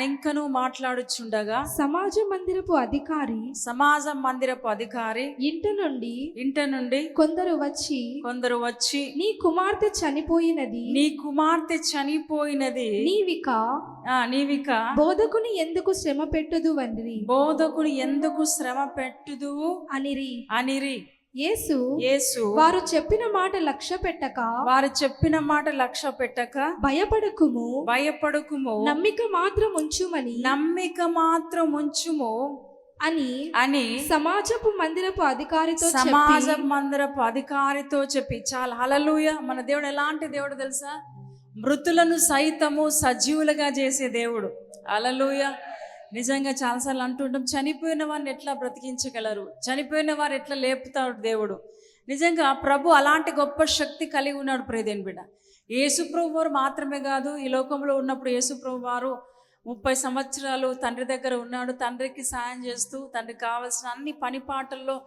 ఆయన ఇంకనూ మాట్లాడుచుండగా సమాజ మందిరపు అధికారి సమాజ మందిరపు అధికారి ఇంట నుండి ఇంట నుండి కొందరు వచ్చి కొందరు వచ్చి నీ కుమార్తె చనిపోయినది. నీ కుమార్తె చనిపోయినది. నీవిక ఆ, నీవిక బోధకుని ఎందుకు శ్రమ పెట్టుదు వండిరి బోధకుడు ఎందుకు శ్రమ పెట్టుదు అనిరి. అనిరి. యేసు యేసు వారు చెప్పిన మాట లక్ష్య పెట్టక వారు చెప్పిన మాట లక్ష్య పెట్టక భయపడకుము భయపడుకుము నమ్మిక మాత్రం ఉంచుమని నమ్మిక మాత్రం ఉంచుము అని అని సమాజపు మందిరపు అధికారితో సమాజ మందిరపు అధికారితో చెప్పి చాలా. హలలుయ మన దేవుడు ఎలాంటి దేవుడు తెలుసా? మృతులను సైతము సజీవులుగా చేసే దేవుడు. అలలుయ నిజంగా చాలాసార్లు అంటుంటాం చనిపోయిన వారిని ఎట్లా బ్రతికించగలరు? చనిపోయిన వారు ఎట్లా లేపుతాడు దేవుడు? నిజంగా ప్రభు అలాంటి గొప్ప శక్తి కలిగి ఉన్నాడు ప్రేదేని బిడ్డ. యేసుప్రభు వారు మాత్రమే కాదు ఈ లోకంలో ఉన్నప్పుడు యేసుప్రభు వారు ముప్పై సంవత్సరాలు తండ్రి దగ్గర ఉన్నాడు. తండ్రికి సాయం చేస్తూ తండ్రికి కావలసిన అన్ని పని పాటల్లో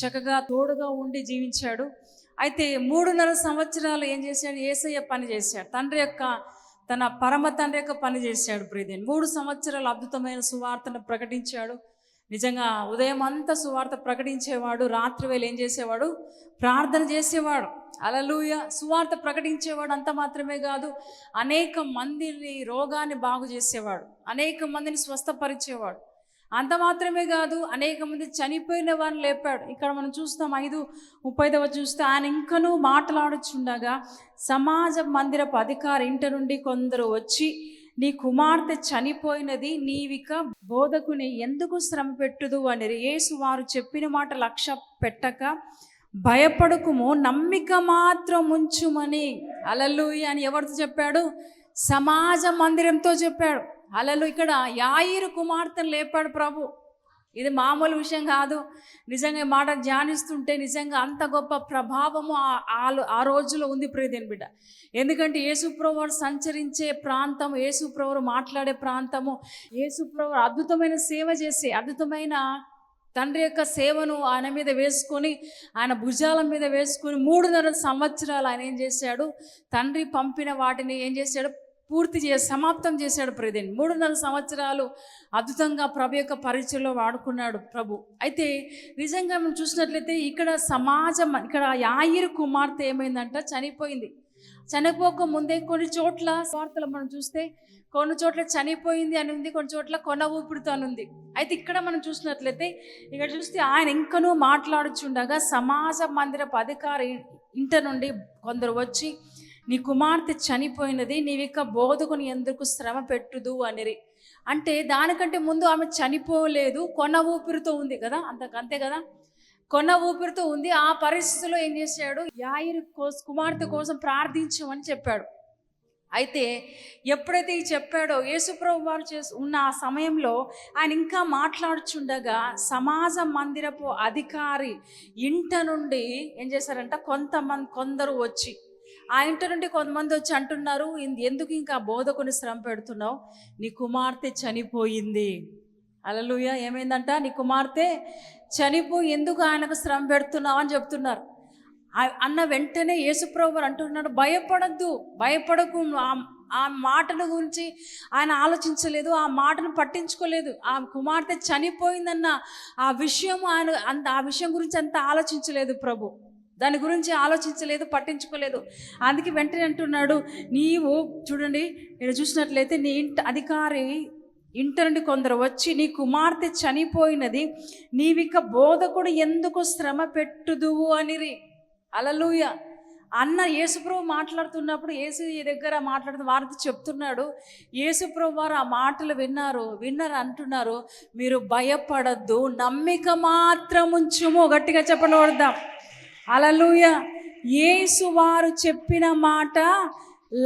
చక్కగా తోడుగా ఉండి జీవించాడు. అయితే మూడున్నర సంవత్సరాలు ఏం చేశాడు? ఏసయ్య పని చేశాడు. తండ్రి యొక్క తన పరమ తండ్రి యొక్క పని చేశాడు ప్రీతిని మూడు సంవత్సరాలు అద్భుతమైన సువార్తను ప్రకటించాడు. నిజంగా ఉదయం అంతా సువార్త ప్రకటించేవాడు రాత్రి వేళ ఏం చేసేవాడు? ప్రార్థన చేసేవాడు. అలలుయ. సువార్త ప్రకటించేవాడు అంత మాత్రమే కాదు అనేక మందిని రోగాన్ని బాగు చేసేవాడు. అనేక మందిని స్వస్థపరిచేవాడు. అంత మాత్రమే కాదు అనేక మంది చనిపోయిన వారిని లేపాడు. ఇక్కడ మనం చూస్తాం ఐదు ముప్పైదవ చూస్తే ఆయన ఇంకనూ మాట్లాడుచుండగా సమాజ మందిరపు అధికారి ఇంట నుండి కొందరు వచ్చి నీ కుమార్తె చనిపోయినది నీవిక బోధకుని ఎందుకు శ్రమ పెట్టుదు అని యేసు వారు చెప్పిన మాట లక్ష్య పెట్టక భయపడకుము నమ్మిక మాత్రం ఉంచుమని. అలలుయి అని ఎవరితో చెప్పాడు? సమాజ మందిరంతో చెప్పాడు. అలలు ఇక్కడ యాయిరు కుమార్తెను లేపాడు ప్రభు. ఇది మామూలు విషయం కాదు. నిజంగా ఈ మాట ధ్యానిస్తుంటే నిజంగా అంత గొప్ప ప్రభావము ఆ- రోజులో ఉంది ప్రియదేని బిడ్డ. ఎందుకంటే యేసుప్రభు సంచరించే ప్రాంతం యేసుప్రవరు మాట్లాడే ప్రాంతము యేసుప్రభు అద్భుతమైన సేవ చేసే అద్భుతమైన తండ్రి యొక్క సేవను ఆయన మీద వేసుకొని ఆయన భుజాల మీద వేసుకొని మూడున్నర సంవత్సరాలు ఆయన ఏం చేశాడు? తండ్రి పంపిన వాటిని ఏం చేశాడు? పూర్తి చేసి సమాప్తం చేశాడు ప్రదేని మూడున్నర సంవత్సరాలు అద్భుతంగా ప్రభు యొక్క పరిచయలో వాడుకున్నాడు ప్రభు. అయితే నిజంగా మనం చూసినట్లయితే ఇక్కడ సమాజం ఇక్కడ యాయిరు కుమార్తె ఏమైందంట? చనిపోయింది. చనిపోక ముందే కొన్ని చోట్ల వార్తలు మనం చూస్తే కొన్ని చోట్ల చనిపోయింది అని ఉంది కొన్ని చోట్ల కొన ఊపిడితో అని ఉంది. అయితే ఇక్కడ మనం చూసినట్లయితే ఇక్కడ చూస్తే ఆయన ఇంకనూ మాట్లాడుచుండగా సమాజ మందిరపు అధికారి ఇంట నుండి కొందరు వచ్చి నీ కుమార్తె చనిపోయినది నీవిక బోధకుని ఎందుకు శ్రమ పెట్టుదు అనిరి. అంటే దానికంటే ముందు ఆమె చనిపోలేదు కొన ఊపిరితో ఉంది కదా అంత అంతే కదా? కొన ఊపిరితో ఉంది ఆ పరిస్థితిలో ఏం చేశాడు? యాయిరు కోసం కుమార్తె కోసం ప్రార్థించమని చెప్పాడు. అయితే ఎప్పుడైతే ఈ చెప్పాడో యేసుప్రభు వారు చేసి ఉన్న ఆ సమయంలో ఆయన ఇంకా మాట్లాడుచుండగా సమాజ మందిరపు అధికారి ఇంట నుండి ఏం చేశారంట? కొంతమంది కొందరు వచ్చి ఆ నుండి కొంతమంది వచ్చి అంటున్నారు ఎందుకు ఇంకా బోధకుని శ్రమ పెడుతున్నావు? నీ కుమార్తె చనిపోయింది. అలలుయ ఏమైందంట? నీ కుమార్తె చనిపోయి ఎందుకు ఆయనకు శ్రమ పెడుతున్నావు? అని చెప్తున్నారు. అన్న వెంటనే యేసుప్రభు అంటున్నాడు భయపడద్దు భయపడకు. ఆ- ఆ మాటను గురించి ఆయన ఆలోచించలేదు ఆ మాటను పట్టించుకోలేదు. ఆ కుమార్తె చనిపోయిందన్న ఆ విషయం ఆయన అంత ఆ విషయం గురించి అంత ఆలోచించలేదు ప్రభు. దాని గురించి ఆలోచించలేదు పట్టించుకోలేదు. అందుకే వెంటనే అంటున్నాడు నీవు చూడండి నేను చూసినట్లయితే నీ ఇంట అధికారి ఇంటి నుండి కొందరు వచ్చి నీ కుమార్తె చనిపోయినది నీవిక బోధకుడు ఎందుకు శ్రమ పెట్టుదువు అనిరి? అలలుయ. అన్న యేసుప్రభు మాట్లాడుతున్నప్పుడు యేసు దగ్గర మాట్లాడుతూ వారితో చెప్తున్నాడు యేసుప్రభు వారు ఆ మాటలు విన్నారు విన్నారు అంటున్నారు మీరు భయపడద్దు నమ్మిక మాత్రం ఉంచుము గట్టిగా చెప్పనవద్దాం అలలుయ యేసు వారు చెప్పిన మాట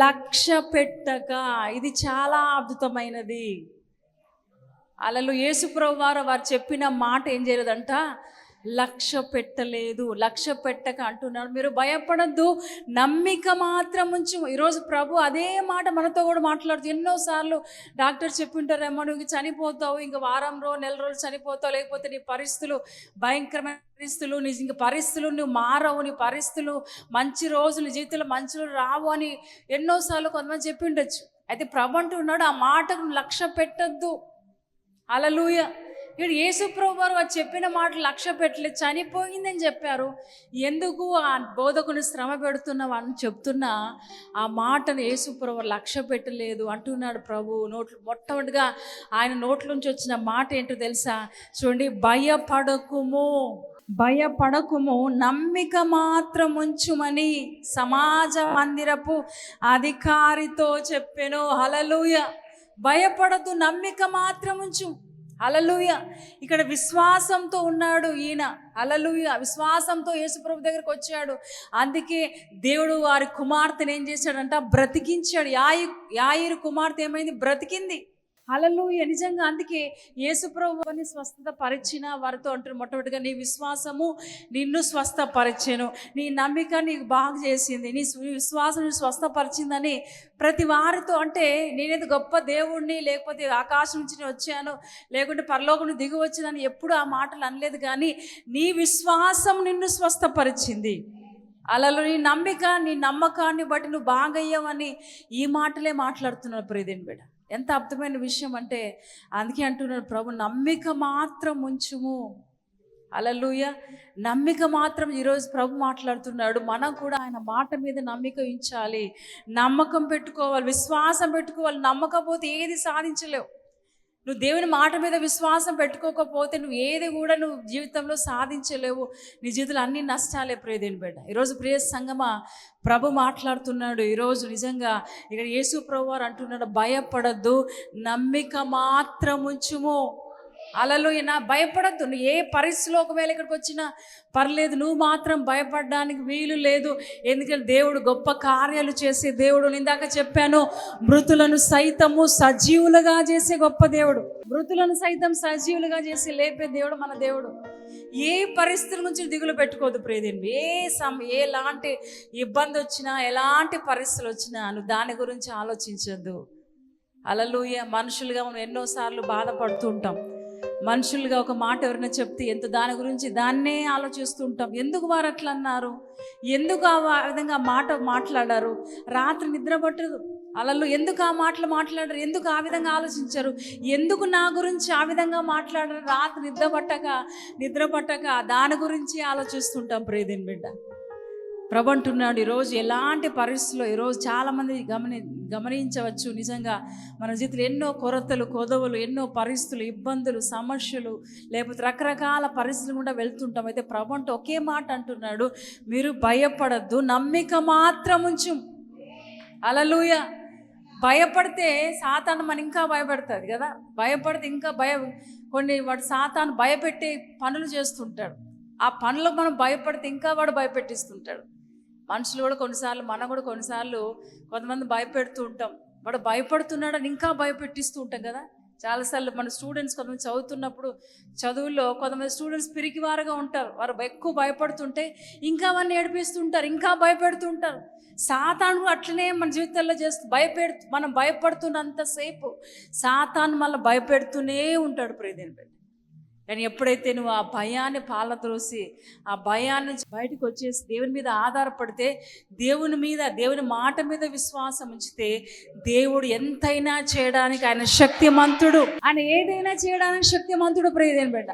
లక్ష్య పెట్టక. ఇది చాలా అద్భుతమైనది. అలలు యేసుప్రభు వారు వారు చెప్పిన మాట ఏం చేయలేదంట? లక్ష్య పెట్టలేదు లక్ష్య పెట్టక అంటున్నాడు మీరు భయపడద్దు నమ్మిక మాత్రం ఉంచు. ఈరోజు ప్రభు అదే మాట మనతో కూడా మాట్లాడుతూ ఎన్నోసార్లు డాక్టర్ చెప్పింటారేమో నువ్వు చనిపోతావు ఇంక వారం రోజు నెల రోజులు చనిపోతావు లేకపోతే నీ పరిస్థితులు భయంకరమైన పరిస్థితులు నీ ఇంక పరిస్థితులు నువ్వు మారవు నీ పరిస్థితులు మంచి రోజులు జీవితంలో మంచి రోజులు రావు అని ఎన్నోసార్లు కొంతమంది చెప్పి ఉండొచ్చు అయితే ప్రభు అంటున్నాడు ఆ మాటకు లక్ష్య పెట్టద్దు. అలలుయ ఇక్కడ యేసుప్రభు వారు వారు చెప్పిన మాట లక్ష్య పెట్టలేదు చనిపోయిందని చెప్పారు. ఎందుకు ఆ బోధకుని శ్రమ పెడుతున్నావు అని చెప్తున్నా ఆ మాటను యేసుప్రభు వారు లక్ష్య పెట్టలేదు అంటున్నాడు ప్రభు. నోట్లు మొట్టమొదటిగా ఆయన నోట్ల నుంచి వచ్చిన మాట ఏంటో తెలుసా? చూడండి భయపడకుము భయపడకుము నమ్మిక మాత్రం ఉంచుమని సమాజ మందిరపు అధికారితో చెప్పెను. హలలుయ భయపడదు నమ్మిక మాత్రం ఉంచు. అలలుయ. ఇక్కడ విశ్వాసంతో ఉన్నాడు ఈయన. అలలుయ. విశ్వాసంతో యేసుప్రభు దగ్గరకు వచ్చాడు. అందుకే దేవుడు వారి కుమార్తెను ఏం చేశాడంట? బ్రతికించాడు. యాయి యాయిరు కుమార్తె ఏమైంది? బ్రతికింది. అలలుయ నిజంగా అందుకే యేసుప్రభుని స్వస్థత పరిచిన వారితో అంటారు మొట్టమొదటిగా నీ విశ్వాసము నిన్ను స్వస్థపరిచాను. నీ నమ్మిక నీకు బాగు చేసింది. నీ విశ్వాసం స్వస్థపరిచిందని ప్రతి వారితో అంటే నేనేది గొప్ప దేవుణ్ణి లేకపోతే ఆకాశం నుంచి వచ్చాను లేకుంటే పరలోకం దిగి వచ్చినని ఎప్పుడు ఆ మాటలు అనలేదు కానీ నీ విశ్వాసం నిన్ను స్వస్థపరిచింది. అలలో నీ నమ్మిక నీ నమ్మకాన్ని బట్టి నువ్వు బాగయ్యావని ఈ మాటలే మాట్లాడుతున్నావు ప్రియదేని బిడ్డ ఎంత అర్థమైన విషయం అంటే అందుకే అంటున్నాడు ప్రభు నమ్మిక మాత్రం ఉంచుము. అలలుయ నమ్మిక మాత్రం ఈరోజు ప్రభు మాట్లాడుతున్నాడు. మనం కూడా ఆయన మాట మీద నమ్మిక ఉంచాలి. నమ్మకం పెట్టుకోవాలి విశ్వాసం పెట్టుకోవాలి. నమ్మకపోతే ఏది సాధించలేవు నువ్వు దేవుని మాట మీద విశ్వాసం పెట్టుకోకపోతే నువ్వు ఏది కూడా నువ్వు జీవితంలో సాధించలేవు. నీ జీవితంలో అన్ని నష్టాలే ప్రియదేని బిడ్డ. ఈరోజు ప్రియ సంగమ ప్రభు మాట్లాడుతున్నాడు. ఈరోజు నిజంగా ఇక్కడ యేసు ప్రభు వారు అంటున్నాడు భయపడద్దు నమ్మిక మాత్రం ఉంచుము అలలో నా భయపడద్దు. నువ్వు ఏ పరిస్థితిలో ఒకవేళ ఇక్కడికి వచ్చినా పర్లేదు నువ్వు మాత్రం భయపడడానికి వీలు లేదు. ఎందుకంటే దేవుడు గొప్ప కార్యాలు చేసే దేవుడు ఇందాక చెప్పాను. మృతులను సైతము సజీవులుగా చేసే గొప్ప దేవుడు. మృతులను సైతం సజీవులుగా చేసి లేపే దేవుడు మన దేవుడు. ఏ పరిస్థితుల నుంచి దిగులు పెట్టుకోవద్దు ప్రేదేవి ఏ సమ ఎలాంటి ఇబ్బంది వచ్చినా ఎలాంటి పరిస్థితులు వచ్చినా నువ్వు దాని గురించి ఆలోచించద్దు. అలలుయ మనుషులుగా మనం ఎన్నోసార్లు బాధపడుతూ ఉంటాం. మనుషులుగా ఒక మాట ఎవరైనా చెప్తే ఎంత దాని గురించి దాన్నే ఆలోచిస్తూ ఉంటాం. ఎందుకు వారు అట్లా అన్నారు? ఎందుకు ఆ విధంగా మాట మాట్లాడారు? రాత్రి నిద్ర పట్టదు. అలలు ఎందుకు ఆ మాటలు మాట్లాడరు? ఎందుకు ఆ విధంగా ఆలోచించరు? ఎందుకు నా గురించి ఆ విధంగా మాట్లాడరు? రాత్రి నిద్ర పట్టక నిద్ర పట్టక దాని గురించి ఆలోచిస్తుంటాం ప్రియదిన్ బిడ్డ. ప్రభు అంటున్నాడు ఈరోజు ఎలాంటి పరిస్థితుల్లో ఈరోజు చాలామంది గమని గమనించవచ్చు. నిజంగా మన జీవితంలో ఎన్నో కొరతలు కొదవలు ఎన్నో పరిస్థితులు ఇబ్బందులు సమస్యలు లేకపోతే రకరకాల పరిస్థితులు కూడా వెళ్తుంటాం. అయితే ప్రభు అంటే ఒకే మాట అంటున్నాడు మీరు భయపడద్దు నమ్మిక మాత్రం ఉంచు. అలలుయ భయపడితే సాతాను మన ఇంకా భయపడుతుంది కదా. భయపడితే ఇంకా భయ కొన్ని వాడు సాతాను భయపెట్టే పనులు చేస్తుంటాడు. ఆ పనులకు మనం భయపడితే ఇంకా వాడు భయపెట్టిస్తుంటాడు. మనుషులు కూడా కొన్నిసార్లు మనం కూడా కొన్నిసార్లు కొంతమంది భయపెడుతూ ఉంటాం. వాడు భయపడుతున్నాడని ఇంకా భయపెట్టిస్తూ ఉంటాం కదా. చాలాసార్లు మన స్టూడెంట్స్ కొంతమంది చదువుతున్నప్పుడు చదువుల్లో కొంతమంది స్టూడెంట్స్ పిరికివారుగా ఉంటారు. వారు ఎక్కువ భయపడుతుంటే ఇంకా అవన్నీ ఏడిపిస్తుంటారు ఇంకా భయపెడుతుంటారు సాతాను అట్లనే మన జీవితంలో చేస్తూ భయపెడు మనం భయపడుతున్నంతసేపు సాతాను మళ్ళీ భయపెడుతూనే ఉంటాడు ప్రియదేని కానీ ఎప్పుడైతే నువ్వు ఆ భయాన్ని పాలద్రోసి ఆ భయాన్ని బయటకు వచ్చేసి దేవుని మీద ఆధారపడితే దేవుని మీద దేవుని మాట మీద విశ్వాసం ఉంచితే దేవుడు ఎంతైనా చేయడానికి ఆయన శక్తిమంతుడు. ఆయన ఏదైనా చేయడానికి శక్తిమంతుడు ప్రియదేని బిడ్డ.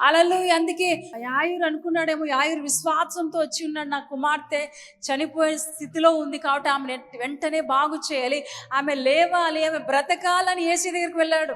అలలు అందుకే యాయురు అనుకున్నాడేమో యాయురు విశ్వాసంతో వచ్చి ఉన్నాడు నా కుమార్తె. చనిపోయే స్థితిలో ఉంది కాబట్టి ఆమె వెంటనే బాగు చేయాలి. ఆమె లేవాలి ఆమె బ్రతకాలని ఏసీ దగ్గరికి వెళ్ళాడు.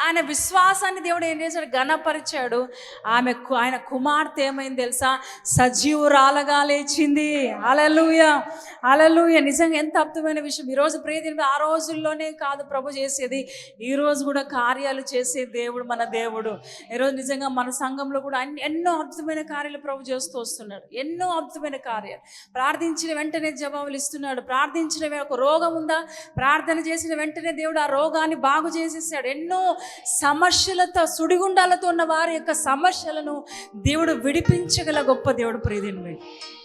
ఆయన విశ్వాసాన్ని దేవుడు ఏం చేశాడు? ఘనపరిచాడు. ఆమె కు- ఆయన కుమార్తె ఏమైంది తెలుసా? సజీవురాలగా లేచింది. అలలుయ అలలుయ నిజంగా ఎంత అద్భుతమైన విషయం. ఈరోజు ప్రియదిన ఆ రోజుల్లోనే కాదు ప్రభు చేసేది. ఈరోజు కూడా కార్యాలు చేసే దేవుడు మన దేవుడు. ఈరోజు నిజంగా మన సంఘంలో కూడా అన్ని ఎన్నో అద్భుతమైన కార్యాలు ప్రభు చేస్తూ వస్తున్నాడు. ఎన్నో అద్భుతమైన కార్యాలు. ప్రార్థించిన వెంటనే జవాబులు ఇస్తున్నాడు. ప్రార్థించిన ఒక రోగం ఉందా? ప్రార్థన చేసిన వెంటనే దేవుడు ఆ రోగాన్ని బాగు చేసేసాడు. ఎన్నో సమస్యలతో సుడిగుండాలతో ఉన్న వారి యొక్క సమస్యలను దేవుడు విడిపించగల గొప్ప దేవుడు ప్రియదిని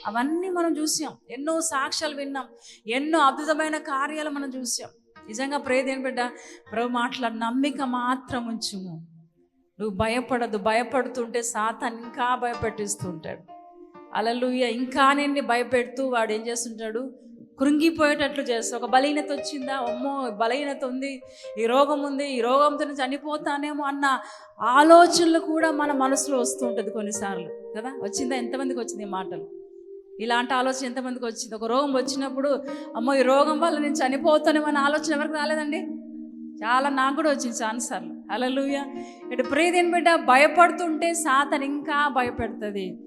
అవన్నీ మనం చూసాం. ఎన్నో సాక్ష్యాలు విన్నాం. ఎన్నో అద్భుతమైన కార్యాలు మనం చూసాం. నిజంగా ప్రేదేని బిడ్డ ప్రభు మాట్లాడు నమ్మిక మాత్రం ఉంచుము. నువ్వు భయపడదు భయపడుతుంటే సాతాన్ ఇంకా భయపెట్టిస్తుంటాడు అలలుయ ఇంకా నిన్ను భయపెడుతూ వాడు ఏం చేస్తుంటాడు? కృంగిపోయేటట్లు చేస్తా ఒక బలహీనత వచ్చిందా? అమ్మో బలహీనత ఉంది. ఈ రోగం ఉంది. ఈ రోగంతో నేను చనిపోతానేమో అన్న ఆలోచనలు కూడా మన మనసులో వస్తూ ఉంటుంది కొన్నిసార్లు కదా? వచ్చిందా? ఎంతమందికి వచ్చింది ఈ మాటలు? ఇలాంటి ఆలోచన ఎంతమందికి వచ్చింది? ఒక రోగం వచ్చినప్పుడు అమ్మో ఈ రోగం వల్ల నేను చనిపోతానేమో అన్న ఆలోచన ఎవరికి రాలేదండి? చాలా నాకు కూడా వచ్చింది చాలాసార్లు అలలుయ ఇటు ప్రీతిని బిడ్డ భయపడుతుంటే సాతన్ ఇంకా భయపెడుతుంది.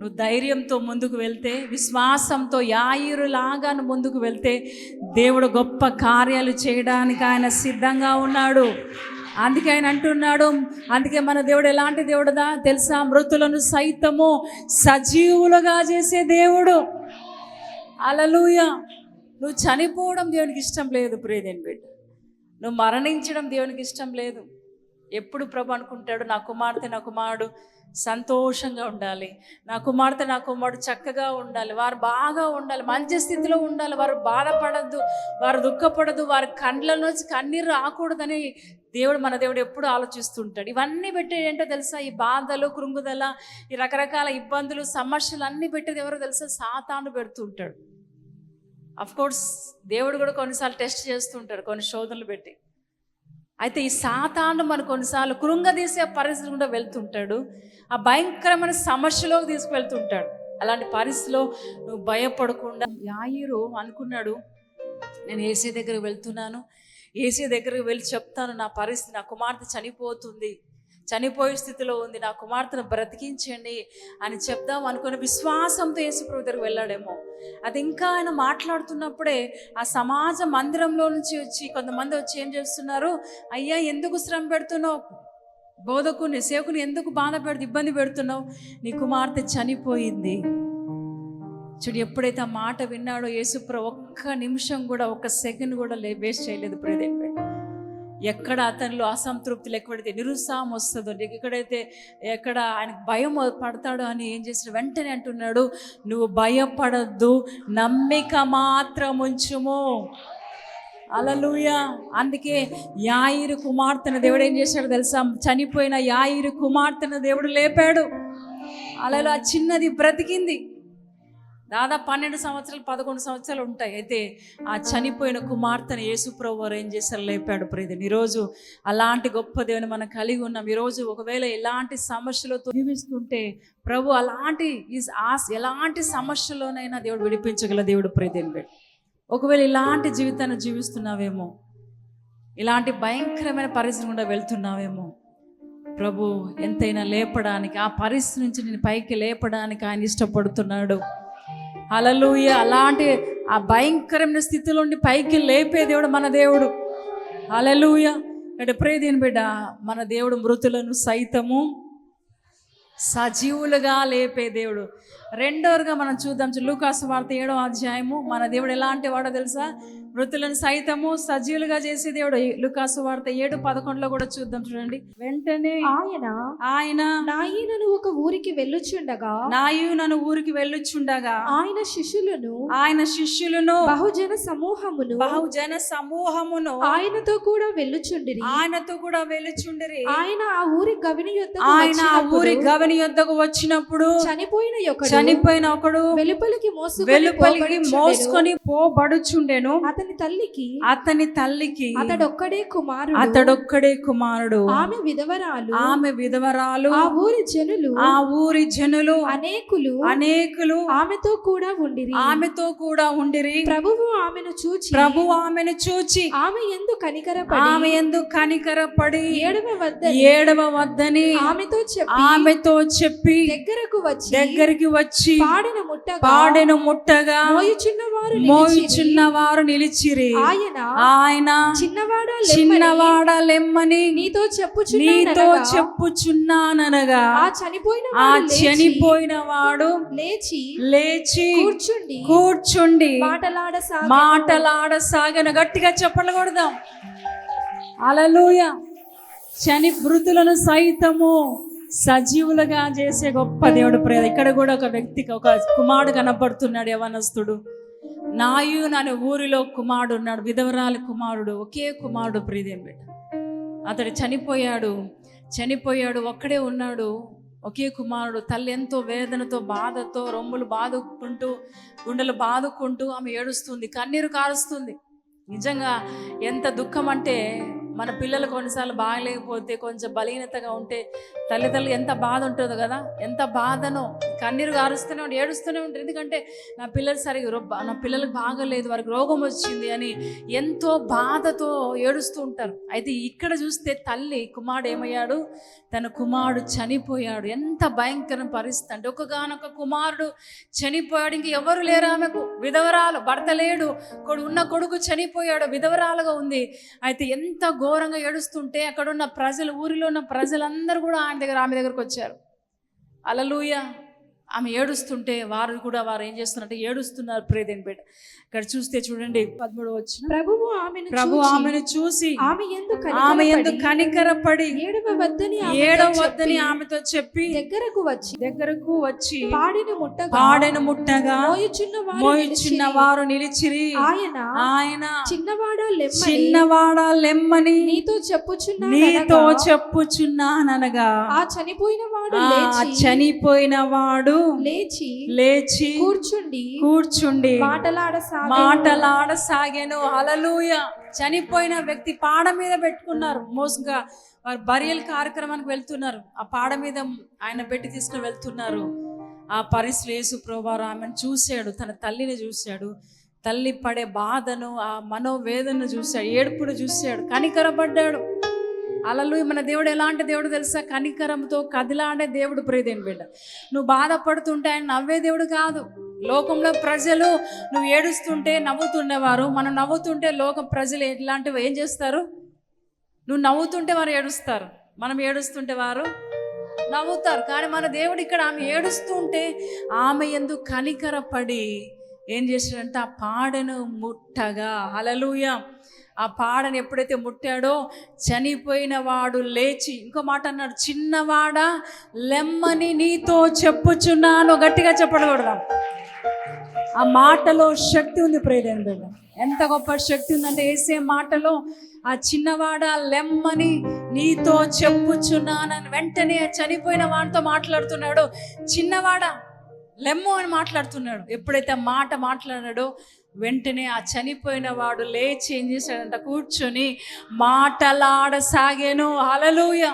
నువ్వు ధైర్యంతో ముందుకు వెళ్తే విశ్వాసంతో యాయిరులాగా నువ్వు ముందుకు వెళ్తే దేవుడు గొప్ప కార్యాలు చేయడానికి ఆయన సిద్ధంగా ఉన్నాడు. అందుకే ఆయన అంటున్నాడు అందుకే మన దేవుడు ఎలాంటి దేవుడుదా తెలుసా? మృతులను సైతము సజీవులుగా చేసే దేవుడు. అలలుయ నువ్వు చనిపోవడం దేవునికి ఇష్టం లేదు ప్రియదేని బిడ్డ. నువ్వు మరణించడం దేవునికి ఇష్టం లేదు. ఎప్పుడు ప్రభు అనుకుంటాడు నా కుమార్తె నా కుమారుడు సంతోషంగా ఉండాలి. నా కుమార్తె నా కుమారుడు చక్కగా ఉండాలి. వారు బాగా ఉండాలి. మంచి స్థితిలో ఉండాలి. వారు బాధపడద్దు వారు దుఃఖపడదు వారి కండ్లలోంచి కన్నీరు రాకూడదని దేవుడు మన దేవుడు ఎప్పుడు ఆలోచిస్తుంటాడు. ఇవన్నీ పెట్టేది ఏంటో తెలుసా? ఈ బాధలు కృంగుదల ఈ రకరకాల ఇబ్బందులు సమస్యలు అన్నీ పెట్టేది ఎవరో తెలుసా? సాతాను పెడుతుంటాడు అఫ్ కోర్స్ దేవుడు కూడా కొన్నిసార్లు టెస్ట్ చేస్తుంటాడు కొన్ని శోధనలు పెట్టి. అయితే ఈ సాతాను మన కొన్నిసార్లు కృంగదీసే పరిస్థితి కూడా వెళ్తుంటాడు. ఆ భయంకరమైన సమస్యలోకి తీసుకువెళ్తుంటాడు. అలాంటి పరిస్థితిలో నువ్వు భయపడకుండా యాయిరు అనుకున్నాడు నేను ఏసీ దగ్గరికి వెళ్తున్నాను. ఏసీ దగ్గరికి వెళ్ళి చెప్తాను నా పరిస్థితి నా కుమార్తె చనిపోతుంది. చనిపోయే స్థితిలో ఉంది నా కుమార్తెను బ్రతికించండి అని చెప్దాం అనుకుని విశ్వాసంతో యేసుప్రభు దగ్గరికి వెళ్ళాడేమో. అది ఇంకా ఆయన మాట్లాడుతున్నప్పుడే ఆ సమాజ మందిరంలో నుంచి వచ్చి కొంతమంది వచ్చి ఏం చేస్తున్నారు? అయ్యా ఎందుకు శ్రమ పెడుతున్నావు? బోధకుని సేవకుని ఎందుకు బాధ ఇబ్బంది పెడుతున్నావు? నీ కుమార్తె చనిపోయింది. చూడు ఎప్పుడైతే ఆ మాట విన్నాడో యేసుప్ర ఒక్క నిమిషం కూడా ఒక్క సెకండ్ కూడా లే వేస్ట్ చేయలేదు ప్రదేశ్ ఎక్కడ అతనిలో అసంతృప్తి ఎక్కడైతే నిరుత్సాహం వస్తుందో ఎక్కడైతే ఎక్కడ ఆయనకు భయం పడతాడో అని ఏం చేసిన వెంటనే అంటున్నాడు నువ్వు భయపడద్దు నమ్మిక మాత్రం ఉంచుము. అలలుయ. అందుకే యాయిరు కుమార్తెను దేవుడు ఏం చేశాడు తెలుసా? చనిపోయిన యాయిరు కుమార్తెను దేవుడు లేపాడు. అలలో ఆ చిన్నది బ్రతికింది. దాదాపు పన్నెండు సంవత్సరాలు పదకొండు సంవత్సరాలు ఉంటాయి. అయితే ఆ చనిపోయిన కుమార్తెను యేసుప్రభు వారు ఏం చేశారు? లేపాడు ప్రియదని ఈరోజు అలాంటి గొప్ప దేవుని మనం కలిగి ఉన్నాం. ఈరోజు ఒకవేళ ఎలాంటి సమస్యలతో జీవిస్తుంటే ప్రభు అలాంటి ఆ- ఎలాంటి సమస్యలోనైనా దేవుడు విడిపించగల దేవుడు ప్రియదేని ఒకవేళ ఇలాంటి జీవితాన్ని జీవిస్తున్నావేమో ఇలాంటి భయంకరమైన పరిస్థితి గుండా వెళ్తున్నావేమో ప్రభు ఎంతైనా లేపడానికి ఆ పరిస్థితి నుంచి నేను పైకి లేపడానికి ఆయన ఇష్టపడుతున్నాడు. అలలుయ అలాంటి ఆ భయంకరమైన స్థితిలో నుండి పైకి లేపే దేవుడు మన దేవుడు. అలలుయ అంటే ప్రేదేని బిడ్డ మన దేవుడు మృతులను సైతము సజీవులుగా లేపే దేవుడు. రెండోరుగా మనం చూద్దాం. లూకాసు వార్త ఏడో అధ్యాయము. మన దేవుడు ఎలాంటి వాడో తెలుసా? మృతులను సైతము సజీవులుగా చేసే దేవుడు. లూకాసు వార్త ఏడు పదకొండులో కూడా చూద్దాం చూడండి. వెంటనే ఆయన ఆయన నాయనను ఒక ఊరికి వెళ్ళుచుండగా నాయు నన్ను ఊరికి వెళ్ళుచుండగా ఆయన శిష్యులను ఆయన శిష్యులను బహుజన సమూహమును బహుజన సమూహమును ఆయనతో కూడా వెళ్ళుచుండిరి. ఆయనతో కూడా వెళ్ళుచుండిరి. ఆయన ఆ ఊరి గవిని యొద్దకు ఆయన ఆ ఊరి వచ్చినప్పుడు గవని యొద్దకు వచ్చినప్పుడు చనిపోయిన ఒకడు చనిపోయిన ఒకడు వెలుపలికి మోసుకొని వెలుపలికి. మోసుకొని పోబడుచుండెను. అతని తల్లికి అతని తల్లికి. అతడొక్కడే కుమారుడు. అతడొక్కడే కుమారుడు. ఆమె విధవరాలు. ఆమె విధవరాలు. ఆ ఊరి జనులు. ఆ ఊరి జనులు. అనేకులు. అనేకులు. ఆమెతో కూడా ఉండిరి. ఆమెతో కూడా ఉండిరి. ప్రభువు ఆమెను చూచి. ప్రభు ఆమెను చూచి. ఆమె ఎందు కనికరపడి. ఆమె ఎందు కనికరపడి. ఏడవ వద్ద ఏడవ వద్దని. ఆమెతో చెప్పి. ఆమెతో చెప్పి. దగ్గరకు వచ్చి. దగ్గరికి వచ్చి పాడిన ముట్టగా పాడెను ముట్టగా మోయుచున్నవారు మోయిచున్న వారు నిలిచిరి. ఆయన ఆయన చిన్నవాడా చిన్నవాడ లెమ్మని నీతో నీతో చెప్పుచున్నాననగా ఆ చనిపోయిన ఆ చనిపోయిన వాడు లేచి లేచి కూర్చుండి కూర్చుండి మాటలాడసాగి మాటలాడసాగను. గట్టిగా చెప్పలు కొడదాం. అలలుయ. శని మృతులను సైతము సజీవులుగా చేసే గొప్ప దేవుడు ప్రేద ఇక్కడ కూడా ఒక వ్యక్తికి ఒక కుమారుడు కనపడుతున్నాడు యవనస్తుడు. నాయు అనే ఊరిలో కుమారుడు ఉన్నాడు విధవరాలి కుమారుడు ఒకే కుమారుడు ప్రియదేం బిడ్డ. అతడు చనిపోయాడు చనిపోయాడు ఒక్కడే ఉన్నాడు ఒకే కుమారుడు. తల్లి ఎంతో వేదనతో బాధతో రొమ్ములు బాదుకుంటూ గుండెలు బాదుకుంటూ ఆమె ఏడుస్తుంది కన్నీరు కారుస్తుంది. నిజంగా ఎంత దుఃఖం అంటే మన పిల్లలు కొన్నిసార్లు బాగలేకపోతే కొంచెం బలహీనతగా ఉంటే తల్లిదండ్రులు ఎంత బాధ ఉంటుందో కదా ఎంత బాధనో కన్నీరు గారుస్తూనే ఉంటే ఏడుస్తూనే ఉంటారు. ఎందుకంటే నా పిల్లలు సరిగ్గా నా పిల్లలకు బాగలేదు వారికి రోగం వచ్చింది అని ఎంతో బాధతో ఏడుస్తూ ఉంటారు. అయితే ఇక్కడ చూస్తే తల్లి కుమారుడు ఏమయ్యాడు? తన కుమారుడు చనిపోయాడు. ఎంత భయంకర పరిస్థితి అంటే ఒకగానొక కుమారుడు చనిపోయాడు. ఇంక ఎవరు లేరు ఆమెకు. విధవరాలు భర్త లేడు. కొడు ఉన్న కొడుకు చనిపోయాడు. విధవరాలుగా ఉంది. అయితే ఎంత ఘోరంగా ఏడుస్తుంటే అక్కడ ఉన్న ప్రజలు ఊరిలో ఉన్న ప్రజలందరూ కూడా ఆయన దగ్గర ఆమె దగ్గరకు వచ్చారు. అలలుయ ఆమె ఏడుస్తుంటే వారు కూడా వారు ఏం చేస్తున్నారంటే ఏడుస్తున్నారు ప్రేదేని బిడ్డ ఇక్కడ చూస్తే చూడండి. పదమూడు వచ్చిన ప్రభువు ఆమెను ప్రభు ఆమెను చూసి ఆమె ఎందుకు ఆమె ఎందు కనికరపడి ఏడవ వద్దని ఆమెతో ఏడవ చెప్పి, వద్దని ఆమెతో చెప్పి దగ్గరకు వచ్చి దగ్గరకు వచ్చి పాడిన ముట్టగా పాడెను ముట్టగా మోయుచున్న వారు మోయిచున్న నిలిచిరి. వారు నిలిచిరి. ఆయన ఆయన చిన్నవాడా లెమ్మని చిన్నవాడ లెమ్మని నీతో చెప్పుచున్నా నీతో చెప్పుచున్నాననగా ఆ చనిపోయిన వాడు చనిపోయిన వాడు లేచి లేచి కూర్చుండి కూర్చుండి మాటలాడసాగి మాటలాడసాగాను. అలలుయ చనిపోయిన వ్యక్తి పాడ మీద పెట్టుకున్నారు. మోసంగా వారు బరియల్ కార్యక్రమానికి వెళ్తున్నారు. ఆ పాడ మీద ఆయన పెట్టి తీసుకుని వెళ్తున్నారు. ఆ పరిస్థితులు యేసు ప్రభువారు ఆమెను చూశాడు. తన తల్లిని చూశాడు. తల్లి పడే బాధను ఆ మనోవేదనను చూశాడు. ఏడుపును చూశాడు. కనికరపడ్డాడు. అలలు మన దేవుడు ఎలాంటి దేవుడు తెలుసా? కనికరంతో కదిలాడే దేవుడు ప్రేదేని బిడ్డ. నువ్వు బాధపడుతుంటే ఆయన నవ్వే దేవుడు కాదు. లోకంలో ప్రజలు నువ్వు ఏడుస్తుంటే నవ్వుతుండేవారు. మనం నవ్వుతుంటే లోకం ప్రజలు ఎట్లాంటివి ఏం చేస్తారు? నువ్వు నవ్వుతుంటే వారు ఏడుస్తారు. మనం ఏడుస్తుంటే వారు నవ్వుతారు. కానీ మన దేవుడు ఇక్కడ ఆమె ఏడుస్తుంటే ఆమె ఎందు కనికరపడి ఏం చేశాడంటే ఆ పాడను ముట్టగా. హలలుయ ఆ పాడను ఎప్పుడైతే ముట్టాడో చనిపోయిన వాడు లేచి ఇంకో మాట అన్నాడు చిన్నవాడా లెమ్మని నీతో చెప్పుచున్నాను. గట్టిగా చెప్పకూడదాం ఆ మాటలో శక్తి ఉంది ప్రేదేని ఎంత గొప్ప శక్తి ఉందంటే వేసే మాటలో ఆ చిన్నవాడ లెమ్మని నీతో చెప్పుచున్నానని వెంటనే చనిపోయిన వాడితో మాట్లాడుతున్నాడు. చిన్నవాడ లెమ్ము అని మాట్లాడుతున్నాడు. ఎప్పుడైతే ఆ మాట మాట్లాడాడో వెంటనే ఆ చనిపోయిన వాడు లేచి ఏం చేశాడంట కూర్చొని మాటలాడసాగాను. అలలుయ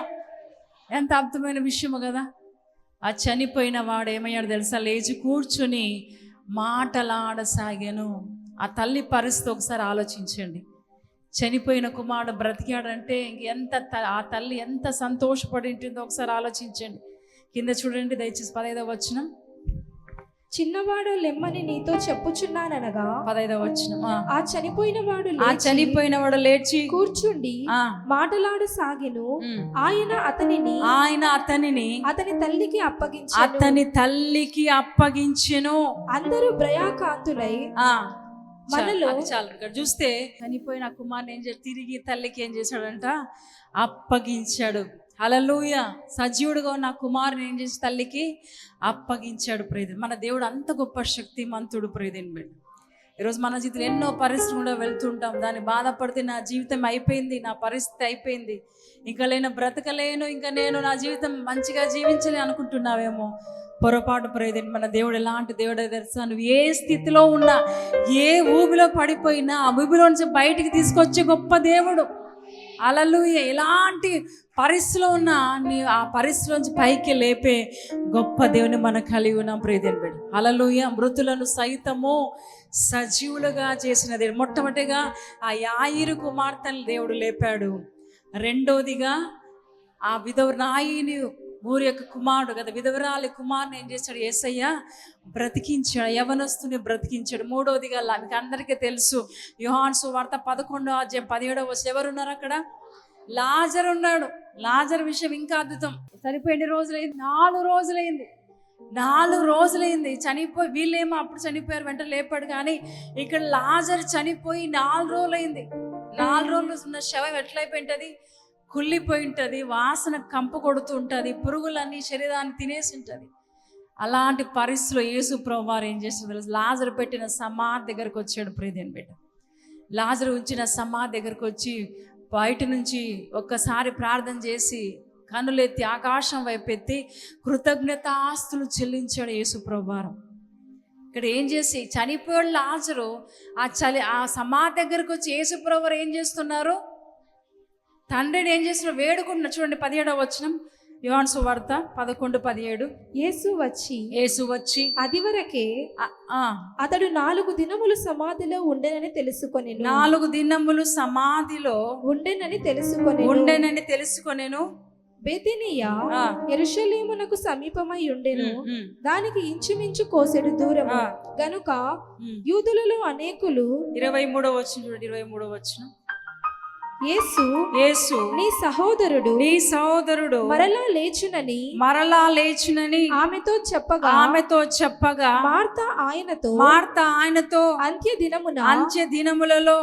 ఎంత అర్థమైన విషయము కదా. ఆ చనిపోయిన వాడు ఏమయ్యాడు తెలుసా? లేచి కూర్చుని మాటలాడసాగాను. ఆ తల్లి పరిస్థితి ఒకసారి ఆలోచించండి. చనిపోయిన కుమారుడు బ్రతికాడంటే ఎంత త- ఆ తల్లి ఎంత సంతోషపడి ఉంటుందో ఒకసారి ఆలోచించండి. కింద చూడండి దయచేసి పదైదవ వచ్చిన చిన్నవాడు లెమ్మని నీతో చెప్పుచున్నాననగా పదైదవ వచ్చిన ఆ. చనిపోయిన వాడు ఆ చనిపోయిన వాడు లేచి కూర్చుండి మాటలాడు సాగిను. ఆయన అతనిని ఆయన అతనిని అతని తల్లికి అప్పగించి అతని తల్లికి అప్పగించెను. అందరూ భయాకాంతులై ఆ. మనలో- చాలు ఇక్కడ చూస్తే చనిపోయిన కుమార్ని ఏం చేసి తిరిగి తల్లికి ఏం చేశాడంట? అప్పగించాడు. హలలుయ సజీవుడుగా ఉన్న కుమారుని ఏం చేసి తల్లికి? అప్పగించాడు ప్రేదన్ మన దేవుడు అంత గొప్ప శక్తిమంతుడు ప్రేదన్ బిడ్డ. ఈరోజు మన జీవితంలో ఎన్నో పరిస్థితులు వెళ్తుంటాం. దాన్ని బాధపడితే నా జీవితం అయిపోయింది నా పరిస్థితి అయిపోయింది. ఇంకా లేను బ్రతకలేను ఇంకా నేను నా జీవితం మంచిగా జీవించలే అనుకుంటున్నావేమో. పొరపాటు ప్రేదని మన దేవుడు ఎలాంటి దేవుడు తెలుసా? నువ్వు ఏ స్థితిలో ఉన్నా ఏ ఊబిలో పడిపోయినా ఆ ఊబిలో నుంచి బయటికి తీసుకొచ్చే గొప్ప దేవుడు. అలలు ఎలాంటి పరిస్థితిలో ఉన్నా నీ ఆ పరిస్థితి నుంచి పైకి లేపే గొప్ప దేవుని మనం కలిగి ఉన్నాం ప్రియదేని బిడ్డ. అలలుయ మృతులను సైతము సజీవులుగా చేసిన దేవుడు. మొట్టమొదటిగా ఆ యాయిరు కుమార్తెను దేవుడు లేపాడు. రెండోదిగా ఆ విధవ నాయిని ఊరి యొక్క కుమారుడు కదా విధవరాలి కుమారుని ఏం చేశాడు? ఏసయ్య బ్రతికించాడు యవనస్తుని బ్రతికించాడు. మూడోదిగా లా- మీకు అందరికీ తెలుసు యుహాన్సు వార్త పదకొండో అధ్యాయం పదిహేడో వచ్చి ఎవరు ఉన్నారు అక్కడ? లాజర్ ఉన్నాడు. లాజర్ విషయం ఇంకా అద్భుతం. చనిపోయి రోజులైంది. నాలుగు రోజులైంది. నాలుగు రోజులైంది. చనిపోయి వీళ్ళేమో అప్పుడు చనిపోయారు వెంట లేపాడు కానీ ఇక్కడ లాజర్ చనిపోయి నాలుగు రోజులైంది. నాలుగు రోజులు ఉన్న శవం ఎట్లయిపోయింటది? కుళ్ళిపోయి ఉంటుంది వాసన కంపు కొడుతూ ఉంటుంది పురుగులన్నీ శరీరాన్ని తినేసి ఉంటుంది అలాంటి పరిస్థితిలో యేసు ప్రభు వారు ఏం చేస్తారు తెలుసు? లాజరు పెట్టిన సమాధి దగ్గరకు వచ్చాడు ప్రీతిని బిడ్డ. లాజరు ఉంచిన సమాధి దగ్గరకు వచ్చి బయట నుంచి ఒక్కసారి ప్రార్థన చేసి కనులెత్తి ఆకాశం వైపెత్తి కృతజ్ఞతాస్తులు చెల్లించాడు యేసుప్రభారం ఇక్కడ ఏం చేసి చనిపోయాడు లాజరు ఆ చలి ఆ సమాధి దగ్గరకు వచ్చి యేసుప్రభువారు ఏం చేస్తున్నారు? తండ్రిని ఏం చేస్తున్నారు వేడుకుంటున్నారు చూడండి పదిహేడవ వచనం. యువాన్ సువార్త పదకొండు పదిహేడు. యేసు వచ్చి యేసు వచ్చి అది వరకే అతడు నాలుగు దినములు సమాధిలో ఉండెనని తెలుసుకొని నాలుగు దినములు సమాధిలో ఉండెనని తెలుసుకొని ఉండేనని తెలుసుకొనేను. బెతినియా ఎరుషలేమునకు సమీపమై ఉండెను. దానికి ఇంచుమించు కోసెడు దూరము. ఆ, గనుక. యూదులలో అనేకులు ఇరవై మూడో వచ్చిన చూడండి ఇరవై మూడో వచ్చిన యేసు యేసు నీ సహోదరుడు నీ సహోదరుడు మరలా లేచునని మరలా లేచునని ఆమెతో చెప్పగా ఆమెతో చెప్పగా మార్త ఆయనతో మార్త ఆయనతో అంత్య దినమున అంచె దినములలో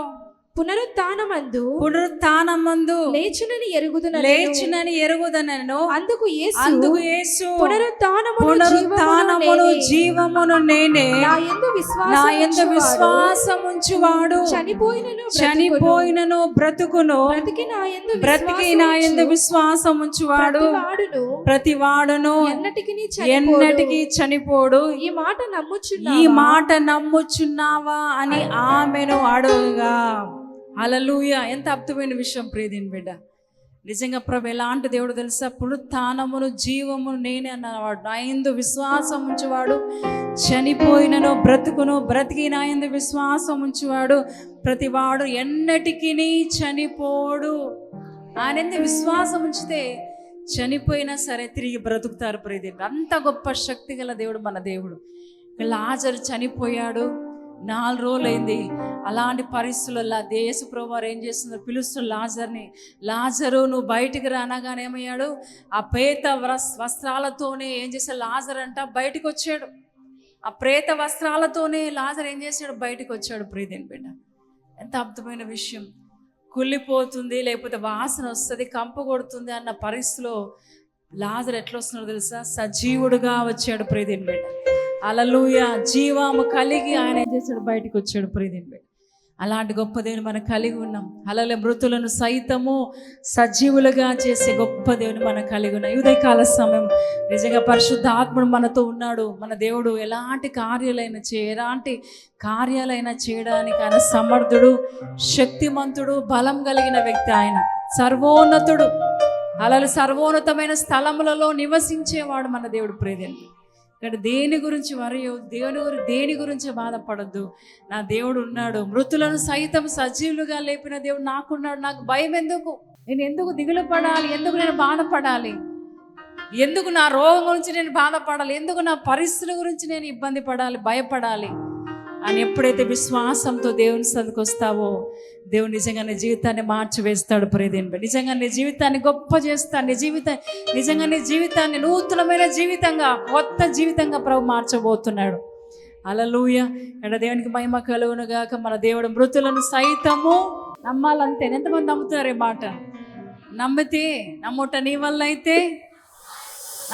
పునరుత్నమందు పునరుత్నమందు లేచునని ఎరుగుదున లేచునని ఎరుగుదనను అందుకు యేసు అందుకు యేసు పునరుత్నమును పునరుత్నమును జీవమును నేనే. నా యందు నా ఎంత విశ్వాసం విశ్వాసముంచువాడు. చనిపోయినను చనిపోయినను బ్రతుకును. బ్రతికి నా యందు బ్రతికి నా ఎంత విశ్వాసముంచువాడు. వాడును ప్రతి వాడును ఎన్నటికి ఎన్నటికి చనిపోడు. ఈ మాట నమ్ముచున్నా ఈ మాట నమ్ముచున్నావా అని ఆమెను అడుగుగా. అలలుయ ఎంత అద్భుతమైన విషయం ప్రియదిన్ బిడ్డ. నిజంగా ప్రభు ఎలాంటి దేవుడు తెలుసా? పునరుత్నమును జీవమును నేనే అన్నవాడు నాయందు విశ్వాసం ఉంచువాడు. చనిపోయినను బ్రతుకును బ్రతికి నాయందు విశ్వాసం ఉంచువాడు. ప్రతివాడు ఎన్నటికీ చనిపోడు. ఆయన ఎందు విశ్వాసం ఉంచితే చనిపోయినా సరే తిరిగి బ్రతుకుతారు ప్రేదేవుడు అంత గొప్ప శక్తి గల దేవుడు మన దేవుడు. లాజరు చనిపోయాడు. నాలుగు రోజులైంది. అలాంటి పరిస్థితులలో దేశ ప్రభువారు ఏం చేస్తున్నారు? పిలుస్తున్న లాజర్ని. లాజరు నువ్వు బయటికి రానగానే ఏమయ్యాడు? ఆ పేత వస్ వస్త్రాలతోనే ఏం చేశాడు? లాజర్ అంట బయటకు వచ్చాడు. ఆ ప్రేత వస్త్రాలతోనే లాజర్ ఏం చేశాడు? బయటకు వచ్చాడు. ప్రీతిని బిడ్డ ఎంత అద్భుతమైన విషయం. కుళ్ళిపోతుంది లేకపోతే వాసన వస్తుంది కంప కొడుతుంది అన్న పరిస్థితిలో లాజర్ ఎట్లా వస్తున్నాడో తెలుసా? సజీవుడుగా వచ్చాడు ప్రీతిని బిడ్డ. అలలుయ జీవాము కలిగి ఆయన ఏం చేశాడు? బయటికి వచ్చాడు ప్రీతిని. అలాంటి గొప్ప దేవుని మనం కలిగి ఉన్నాం. అలల మృతులను సైతము సజీవులుగా చేసే గొప్ప దేవుని మనం కలిగి ఉన్నాం. ఉదయకాల సమయం నిజంగా పరిశుద్ధ ఆత్ముడు మనతో ఉన్నాడు. మన దేవుడు ఎలాంటి కార్యాలైనా చే ఎలాంటి కార్యాలైనా చేయడానికి ఆయన సమర్థుడు శక్తిమంతుడు బలం కలిగిన వ్యక్తి ఆయన. సర్వోన్నతుడు. అలలు సర్వోన్నతమైన స్థలములలో నివసించేవాడు మన దేవుడు ప్రేదేంటి ఇక్కడ దేని గురించి మరియు దేవుని గురి దేని గురించి బాధపడద్దు. నా దేవుడు ఉన్నాడు. మృతులను సైతం సజీవులుగా లేపిన దేవుడు నాకున్నాడు. నాకు భయం ఎందుకు నేను ఎందుకు దిగులు పడాలి? ఎందుకు నేను బాధపడాలి? ఎందుకు నా రోగం గురించి నేను బాధపడాలి? ఎందుకు నా పరిస్థితుల గురించి నేను ఇబ్బంది పడాలి? భయపడాలి? అని ఎప్పుడైతే విశ్వాసంతో దేవుని సదుకు వస్తావో దేవుడు నిజంగా నీ జీవితాన్ని మార్చివేస్తాడు ప్రేదేని నిజంగా నీ జీవితాన్ని గొప్ప చేస్తాడు. నీ జీవితం నిజంగా నీ జీవితాన్ని నూతనమైన జీవితంగా కొత్త జీవితంగా ప్రభు మార్చబోతున్నాడు. అలలుయ ఎడ దేవునికి మహిమ కలుగును గాక. మన దేవుడు మృతులను సైతము నమ్మాలంతే ఎంతమంది నమ్ముతున్నారు ఈ మాట? నమ్మితే నమ్ముట నీ వల్ల అయితే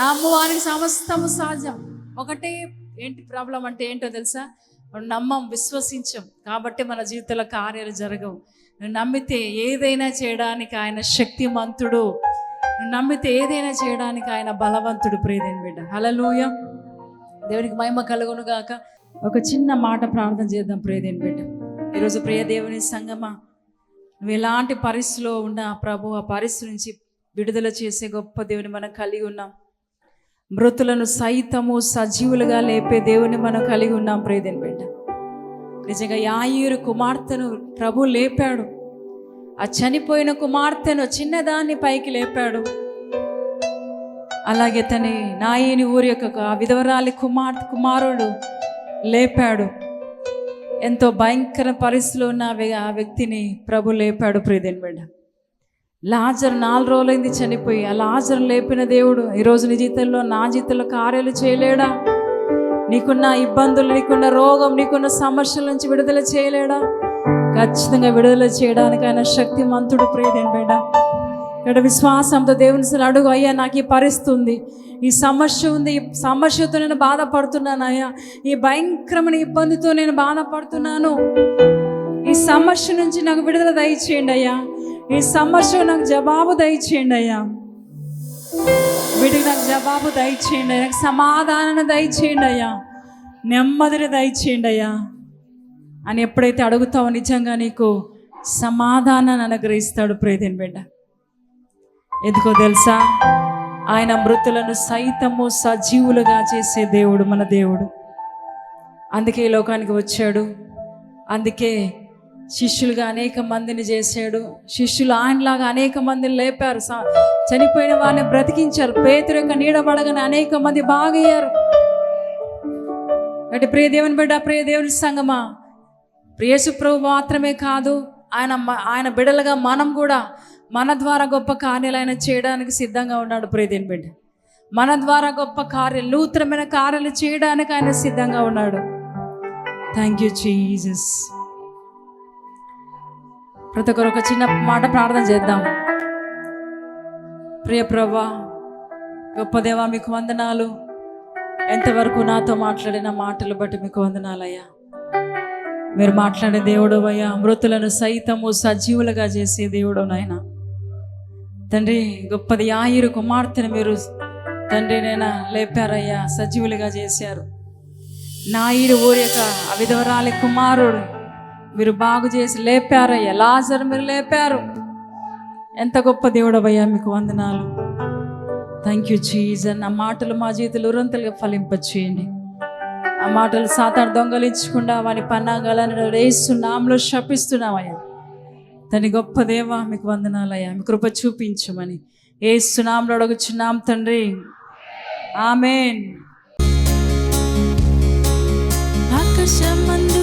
నమ్మువానికి సమస్తము సహజం ఒకటే ఏంటి ప్రాబ్లం అంటే ఏంటో తెలుసా? నమ్మం విశ్వసించం. కాబట్టి మన జీవితంలో కార్యాలు జరగవు. నువ్వు నమ్మితే ఏదైనా చేయడానికి ఆయన శక్తిమంతుడు. నువ్వు నమ్మితే ఏదైనా చేయడానికి ఆయన బలవంతుడు ప్రేదేని బిడ్డ. హలలుయ దేవునికి మహిమ కలుగును గాక. ఒక చిన్న మాట ప్రార్థన చేద్దాం ప్రేదేని బిడ్డ. ఈరోజు ప్రియ దేవుని సంగమా. నువ్వు ఎలాంటి పరిస్థితిలో ఉన్నా ప్రభు ఆ పరిస్థితి నుంచి విడుదల చేసే గొప్ప దేవుని మనం కలిగి ఉన్నాం. మృతులను సైతము సజీవులుగా లేపే దేవుని మనం కలిగి ఉన్నాం ప్రేదని బిడ్డ. నిజంగా యాయూరు కుమార్తెను ప్రభు లేపాడు. ఆ చనిపోయిన కుమార్తెను చిన్నదాన్ని పైకి లేపాడు. అలాగే తని నాయని ఊరి యొక్క ఆ విధవరాలి కుమార్ కుమారుడు లేపాడు. ఎంతో భయంకర పరిస్థితులు ఉన్న ఆ ఆ వ్యక్తిని ప్రభు లేపాడు ప్రియదేని బిడ్డ. లాజర్ నాలుగు రోజులైంది చనిపోయి. ఆ లాజర్ లేపిన దేవుడు ఈరోజు నీ జీవితంలో నా జీవితంలో కార్యాలు చేయలేడా? నీకున్న ఇబ్బందులు నీకున్న రోగం నీకున్న సమస్యల నుంచి విడుదల చేయలేడా? ఖచ్చితంగా విడుదల చేయడానికి ఆయన శక్తిమంతుడు ప్రేదేని బిడ్డ. ఇక్కడ విశ్వాసంతో దేవుని అడుగు అయ్యా నాకు ఈ పరిస్థితుంది ఈ సమస్య ఉంది. ఈ సమస్యతో నేను బాధపడుతున్నాను అయ్యా. ఈ భయంకరమైన ఇబ్బందితో నేను బాధపడుతున్నాను. ఈ సమస్య నుంచి నాకు విడుదల దయచేయండి అయ్యా. ఈ సమస్య నాకు జవాబు దయచేయండి అయ్యా. వీటికి నాకు జవాబు దయచేయండి అయ్యా. నాకు సమాధానాన్ని దయచేయండి అయ్యా. నెమ్మదిని దయచేయండి అయ్యా. అని ఎప్పుడైతే అడుగుతావో నిజంగా నీకు సమాధానాన్ని అనుగ్రహిస్తాడు ప్రేదేని బిడ్డ. ఎందుకో తెలుసా? ఆయన మృతులను సైతము సజీవులుగా చేసే దేవుడు మన దేవుడు. అందుకే ఈ లోకానికి వచ్చాడు. అందుకే శిష్యులుగా అనేక మందిని చేశాడు. శిష్యులు ఆయనలాగా అనేక మందిని లేపారు. చనిపోయిన వారిని బ్రతికించారు. పేతురు యొక్క నీడబడగానే అనేక మంది బాగయ్యారు. అంటే ప్రియ దేవుని బిడ్డ ప్రియ దేవుని సంగమా ప్రియసు ప్రభు మాత్రమే కాదు ఆయన మ- ఆయన బిడలుగా మనం కూడా మన ద్వారా గొప్ప కార్యాలు ఆయన చేయడానికి సిద్ధంగా ఉన్నాడు ప్రియదేని బిడ్డ. మన ద్వారా గొప్ప కార్యాలు నూతనమైన కార్యాలు చేయడానికి ఆయన సిద్ధంగా ఉన్నాడు. థ్యాంక్ యూ చీజస్ ప్రతి ఒక్కరు ఒక చిన్న మాట ప్రార్థన చేద్దాం. ప్రియ ప్రభా గొప్ప దేవా మీకు వందనాలు. ఎంతవరకు నాతో మాట్లాడిన మాటలు బట్టి మీకు వందనాలయ్యా. మీరు మాట్లాడే దేవుడు అయ్యా మృతులను సైతము సజీవులుగా చేసే దేవుడు నాయన. తండ్రి గొప్పది ఆయురు కుమార్తెను మీరు తండ్రి నైనా లేపారయ్యా సజీవులుగా చేశారు. నాయుడు ఊరి యొక్క అవిధవరాలి కుమారుడు మీరు బాగు చేసి లేపారయ్యా లాజర్ మీరు లేపారు. ఎంత గొప్ప దేవుడవయ్యా మీకు వందనాలు. థ్యాంక్ యూ చీజన్ ఆ మాటలు మా జీవితంలో ఉరంతలుగా ఫలింపచేయండి. ఆ మాటలు సాతాను దొంగలించకుండా వాని పన్నాగాలను వేస్తున్నాంలో శపిస్తున్నామయ్యా తని గొప్ప దేవ మీకు వందనాలయ్యా. మీ కృప చూపించమని ఏస్తున్నాంలో అడుగుచున్నాం తండ్రి. ఆమెన్ ఆకాశమంత